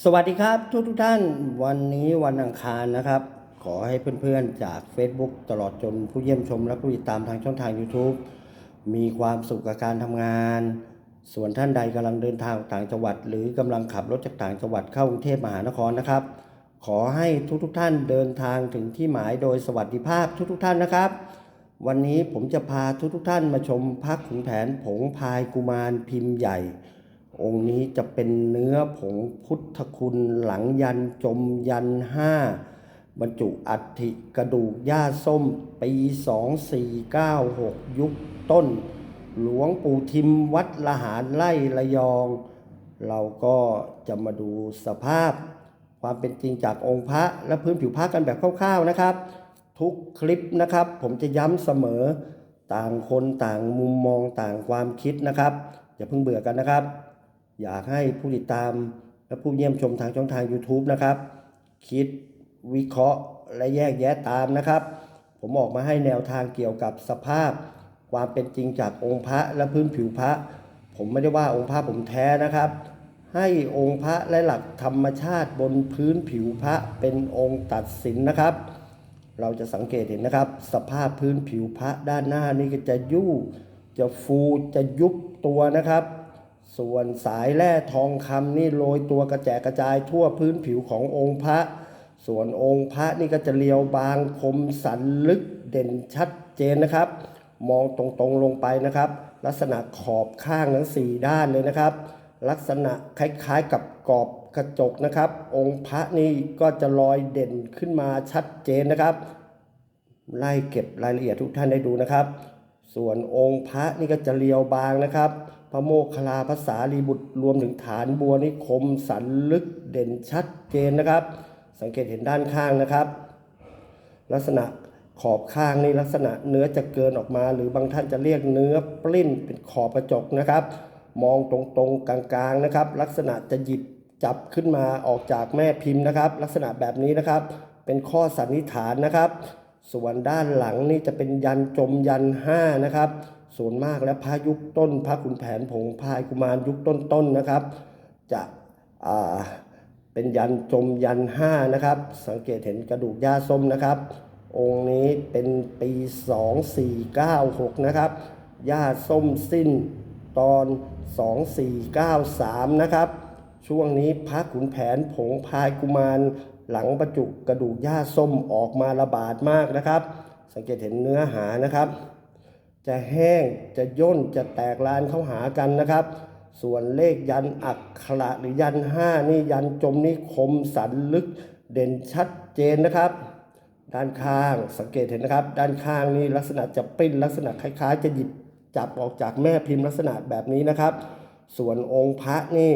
สวัสดีครับทุกทุกท่านวันนี้วันอังคารนะครับ ขอให้เพื่อนๆจาก Facebook ตลอดจนผู้เยี่ยมชมและผู้ติดตามทางช่องทาง YouTube มีความสุขกับการทำงาน ส่วนท่านใดกำลังเดินทางต่างจังหวัด หรือกำลังขับรถจากต่างจังหวัดเข้ากรุงเทพมหานครนะครับ ขอให้ทุกๆทท่านเดินทางถึงที่หมายโดยสวัสดิภาพทุกๆทท่านนะครับ วันนี้ผมจะพาทุกๆทท่านมาชมพระขุนแผนผงพายกุมารพิมพ์ใหญ่ องค์นี้จะเป็นเนื้อผงพุทธคุณหลังยันจมยันห้าบรรจุอัฐิกระดูกย่าส้ม ปี 2496 ยุคต้น หลวงปู่ทิมวัดละหารไล่ระยอง เราก็จะมาดูสภาพ ความเป็นจริงจากองค์พระและพื้นผิวพระกันแบบคร่าวๆนะครับ ทุกคลิปนะครับ ผมจะย้ำเสมอต่างคนต่างมุมมองต่างความคิดนะครับ อย่าเพิ่งเบื่อกันนะครับ อยากให้ผู้ติดตามและผู้เยี่ยมชมทางช่องทาง YouTube นะครับ คิดวิเคราะห์และแยกแยะตามนะครับ ผมออกมาให้แนวทางเกี่ยวกับสภาพ ความเป็นจริงจากองค์พระและพื้นผิวพระ ผมไม่ได้ว่าองค์พระผมแท้นะครับ ให้องค์พระและหลักธรรมชาติบนพื้นผิวพระเป็นองค์ตัดสินนะครับ เราจะสังเกตเห็นนะครับ สภาพพื้นผิวพระด้านหน้านี่ก็จะยู่ จะฟูจะยุบตัวนะครับ ส่วนสายแร่ทองคำนี่โรยตัวกระแจกกระจายทั่วพื้นผิวขององค์พระ ส่วนองค์พระนี่ก็จะเรียวบางคมสันลึกเด่นชัดเจนนะครับ มองตรงๆลงไปนะครับ ลักษณะขอบข้างทั้งสี่ด้านเลยนะครับ ลักษณะคล้ายๆกับกรอบกระจกนะครับ องค์พระนี่ก็จะลอยเด่นขึ้นมาชัดเจนนะครับ ไล่เก็บรายละเอียดทุกท่านได้ดูนะครับ ส่วนองค์พระนี่ก็จะเรียวบางนะครับ พระโมคคลาภาษาลีบุตรรวมถึงฐานบัวนี่คมสันลึกเด่นชัดเจนนะครับ สังเกตเห็นด้านข้างนะครับ ลักษณะขอบข้างนี่ลักษณะเนื้อจะเกินออกมา หรือบางท่านจะเรียกเนื้อปลิ้นเป็นขอบกระจกนะครับ มองตรงๆกลางๆนะครับ ลักษณะจะหยิบจับขึ้นมาออกจากแม่พิมพ์นะครับ ลักษณะแบบนี้นะครับ เป็นข้อสันนิษฐานนะครับ ส่วนด้านหลังนี่จะเป็นยันจมยันห้านะครับ ส่วนมากแล้วพระยุคต้นพระขุนแผนผงพายกุมารยุคต้นๆนะครับ จะเป็นยันจมยันห้านะครับ สังเกตเห็นกระดูกย่าส้มนะครับ องค์นี้เป็นปี 2496 นะครับย่าส้มสิ้นตอน 2493 นะครับ ช่วงนี้พระขุนแผนผงพายกุมารหลังประจุกระดูกย่าส้มออกมาระบาดมากนะครับ สังเกตเห็นเนื้อหานะครับ จะแห้งจะย่นจะแตกลานเข้าหากันนะครับ ส่วนเลขยันอักขระหรือยันห้านี่ยันจมนี่คมสันลึกเด่นชัดเจนนะครับ ด้านข้างสังเกตเห็นนะครับ ด้านข้างนี่ลักษณะจะปิ้นลักษณะคล้ายๆ จะหยิบจับออกจากแม่พิมพ์ลักษณะแบบนี้นะครับ ส่วนองค์พระนี่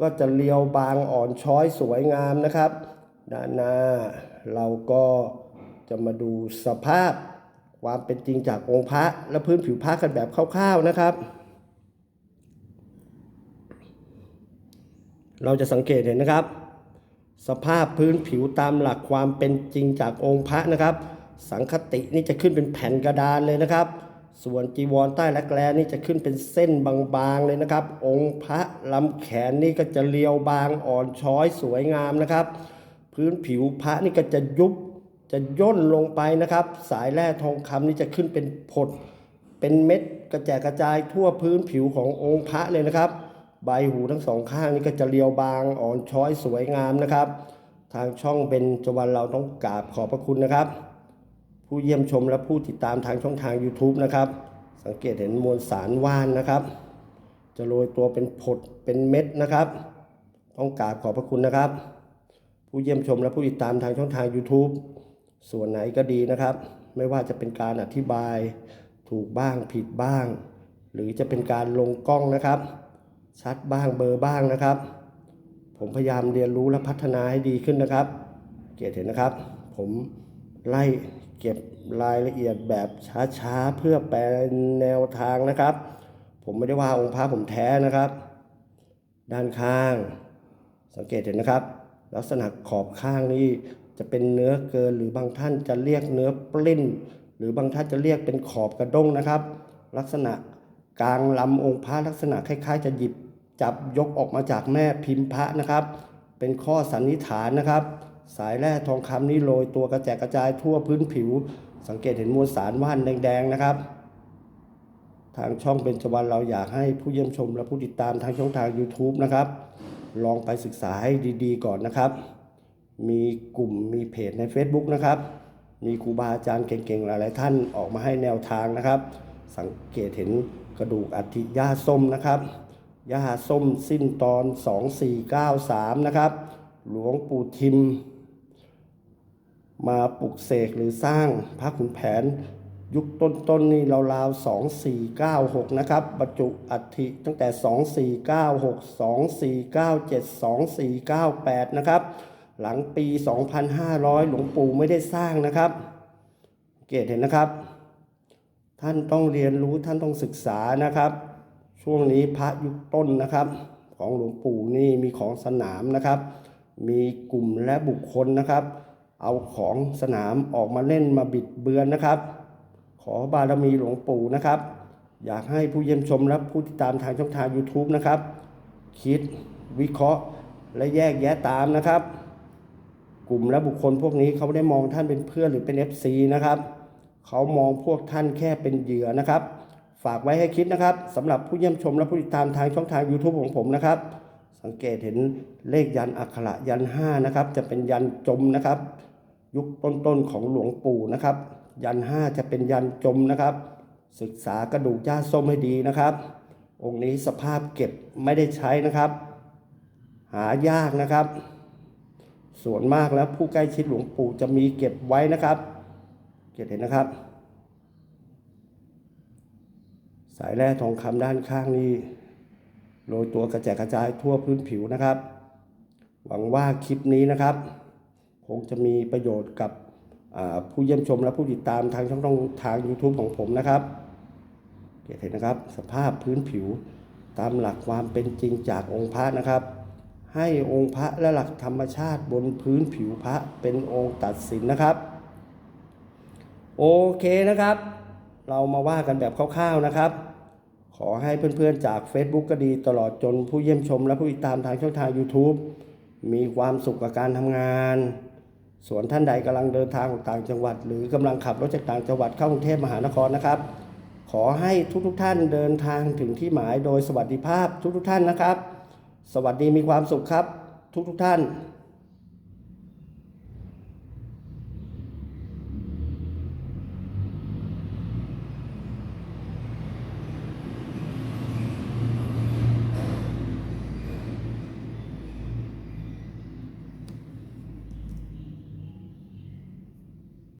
ก็จะเรียวบางอ่อนช้อยสวยงามนะครับ ด้านหน้าเราก็จะมาดูสภาพ ความเป็นจริงจากองค์พระและพื้นผิวพระกันแบบคร่าวๆนะครับ เราจะสังเกตเห็นนะครับ สภาพพื้นผิวตามหลักความเป็นจริงจากองค์พระนะครับ สังคตินี่จะขึ้นเป็นแผ่นกระดานเลยนะครับ ส่วนจีวรใต้และแกลนี่จะขึ้นเป็นเส้นบางๆเลยนะครับ องค์พระลำแขนนี่ก็จะเรียวบางอ่อนช้อยสวยงามนะครับ พื้นผิวพระนี่ก็จะยุบ จะย่นลงไปนะครับ สายแร่ทองคำนี่จะขึ้นเป็นผด เป็นเม็ดกระจายกระจายทั่วพื้นผิวขององค์พระเลยนะครับ ใบหูทั้งสองข้างนี่ก็จะเรียวบางอ่อนช้อยสวยงามนะครับ ทางช่องเป็นจวันเราต้องกราบขอบพระคุณนะครับ ผู้เยี่ยมชมและผู้ติดตามทางช่องทาง YouTube นะครับ สังเกตเห็นมวลสารว่านนะครับ จะโรยตัวเป็นผดเป็นเม็ดนะครับ ต้องกราบขอบพระคุณนะครับ ผู้เยี่ยมชมและผู้ติดตามทางช่องทาง YouTube ส่วนไหนก็ดีนะครับ ไม่ว่าจะเป็นการอธิบายถูกบ้างผิดบ้าง หรือจะเป็นการลงกล้องนะครับ ชัดบ้างเบอร์บ้างนะครับ ผมพยายามเรียนรู้และพัฒนาให้ดีขึ้นนะครับ เกียรติเห็นนะครับ ผมไล่เก็บรายละเอียดแบบช้าๆเพื่อแปลแนวทางนะครับ ผมไม่ได้ว่าองค์พระผมแท้นะครับ ด้านข้าง สังเกตเห็นนะครับ ลักษณะขอบข้างนี่ จะเป็นเนื้อเกินหรือบางท่านจะเรียกเนื้อปลิ้น หรือบางท่านจะเรียกเป็นขอบกระด้งนะครับ ลักษณะกลางลำองค์พระลักษณะคล้าย ๆ จะหยิบจับยกออกมาจากแม่พิมพ์พระนะครับ เป็นข้อสันนิษฐานนะครับ สายแร่ทองคำนี้โรยตัวกระแจกกระจายทั่วพื้นผิว สังเกตเห็นมวลสารว่านแดงๆนะครับ ทางช่องเป็นจวันเราอยากให้ผู้เยี่ยมชมและผู้ติดตามทางช่องทาง YouTube นะครับ ลองไปศึกษาให้ดีๆ ก่อนนะครับ มีกลุ่มมีเพจใน Facebook นะครับ มีครูบาอาจารย์เก่งๆ หลายๆท่านออกมาให้แนวทางนะครับ สังเกตเห็นกระดูกอัฐิย่าส้มนะครับย่าส้มสิ้นตอน 2493 นะครับ หลวงปู่ทิม มาปลุกเสกหรือสร้างพระขุนแผน ยุคต้นๆนี่ราวๆ2496 นะครับบรรจุอัฐิตั้งแต่ 2496 2497 2498 นะครับ หลังปี 2500 หลวงปู่ไม่ได้สร้างนะครับ เกตเห็นนะครับ ท่านต้องเรียนรู้ท่านต้องศึกษานะครับ ช่วงนี้พระยุคต้นนะครับ ของหลวงปู่นี่มีของสนามนะครับ มีกลุ่มและบุคคลนะครับ เอาของสนามออกมาเล่นมาบิดเบือนนะครับ ขอบารมีหลวงปู่นะครับ อยากให้ผู้เยี่ยมชมและผู้ติดตามทางช่องทาง YouTube นะครับ คิดวิเคราะห์และแยกแยะตามนะครับ กลุ่มและบุคคลพวกนี้เขาไม่ได้มองท่านเป็นเพื่อนหรือเป็น FC นะครับเขามองพวกท่านแค่เป็นเหยื่อนะครับ ฝากไว้ให้คิดนะครับสำหรับผู้เยี่ยมชมและผู้ติดตามทางช่องทาง YouTube ของผมนะครับ สังเกตเห็นเลขยันอักขระยัน5นะครับจะเป็นยันจมนะครับ ยุคต้นๆของหลวงปู่นะครับ ยัน 5 จะเป็นยันจมนะครับ ศึกษากระดูกย่าส้มให้ดีนะครับ องค์นี้สภาพเก็บไม่ได้ใช้นะครับ หายากนะครับ ส่วนมากแล้วผู้ใกล้ชิดหลวงปู่จะมีเก็บไว้นะครับ เก็บเห็นนะครับ สายแร่ทองคำด้านข้างนี้โรยตัวกระแจกกระจายทั่วพื้นผิวนะครับ หวังว่าคลิปนี้นะครับ คงจะมีประโยชน์กับผู้เยี่ยมชมและผู้ติดตามทางช่องทาง YouTube ของผมนะครับเก็บเห็นนะครับสภาพพื้นผิวตามหลักความเป็นจริงจากองค์พระนะครับ ให้องค์พระและหลักธรรมชาติบนพื้นผิวพระเป็นองค์ตัดสินนะครับ โอเคนะครับ เรามาว่ากันแบบคร่าวๆนะครับ ขอให้เพื่อนๆจาก Facebook ก็ดีตลอดจนผู้เยี่ยมชม และผู้ติดตามทางช่องทาง YouTube มีความสุขกับการทำงาน ส่วนท่านใดกำลังเดินทางออกต่างจังหวัด หรือกำลังขับรถจากต่างจังหวัดเข้ากรุงเทพมหานครนะครับ ขอให้ทุกๆท่านเดินทางถึงที่หมายโดยสวัสดิภาพทุกๆท่านนะครับ สวัสดีมีความสุขครับ ทุกทุกท่าน